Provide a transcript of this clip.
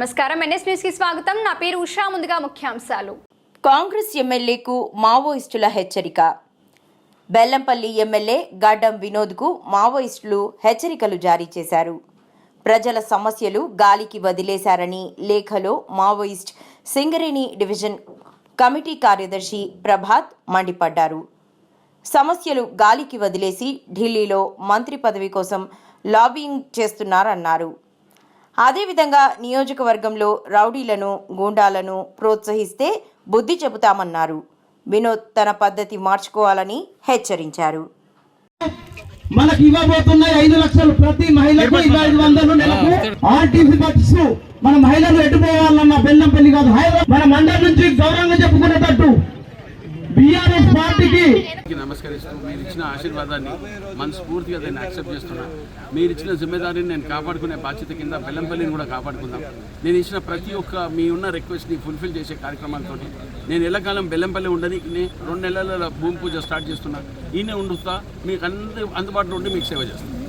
నమస్కారం. ఎన్ఎస్ న్యూస్కి స్వాగతం. నా పేరు ఉషా. ముందుగా ముఖ్యాంశాలు. కాంగ్రెస్ ఎమ్మెల్యేకు మావోయిస్టుల హెచ్చరిక. బెల్లంపల్లి ఎమ్మెల్యే గడ్డం వినోద్కు మావోయిస్టులు హెచ్చరికలు జారీ చేశారు. ప్రజల సమస్యలు గాలికి వదిలేశారని లేఖలో మావోయిస్ట్ సింగరేణి డివిజన్ కమిటీ కార్యదర్శి ప్రభాత్ మండిపడ్డారు. సమస్యలు గాలికి వదిలేసి ఢిల్లీలో మంత్రి పదవి కోసం లాబింగ్ చేస్తున్నారన్నారు. అదేవిధంగా నియోజకవర్గంలో రౌడీలను గూండాలను ప్రోత్సహిస్తే బుద్ధి చెబుతామన్నారు. వినోద్ తన పద్ధతి మార్చుకోవాలని హెచ్చరించారు. మనకి ఇవ్వబోతున్నాయి ఐదు లక్షలు ప్రతి మహిళకు ఇరవై ఐదు వందలు నెలకు. ఆర్టీసీ బస్సు మన మహిళలు ఎటుపోవాలన్న బెల్లంపల్లి కాదు. హైదరాబాద్ మన మండలం నుంచి గౌరవంగా చెప్పుకునేటట్టు నమస్కరిస్తూ మీరు ఇచ్చిన ఆశీర్వాదాన్ని మనస్ఫూర్తిగా దాన్ని యాక్సెప్ట్ చేస్తున్నా. మీరు ఇచ్చిన జిమ్మేదారిని నేను కాపాడుకునే బాధ్యత కింద బెల్లంపల్లిని కూడా కాపాడుకుందాం. నేను ఇచ్చిన ప్రతి ఒక్క మీ ఉన్న రిక్వెస్ట్ని ఫుల్ఫిల్ చేసే కార్యక్రమాలతో నేను ఎల్లకాలం బెల్లంపల్లి ఉండని రెండు నెలల భూమి పూజ స్టార్ట్ చేస్తున్నా. ఈయనే ఉండుతా మీకు అందు అందుబాటులో ఉండి మీకు సేవ చేస్తాను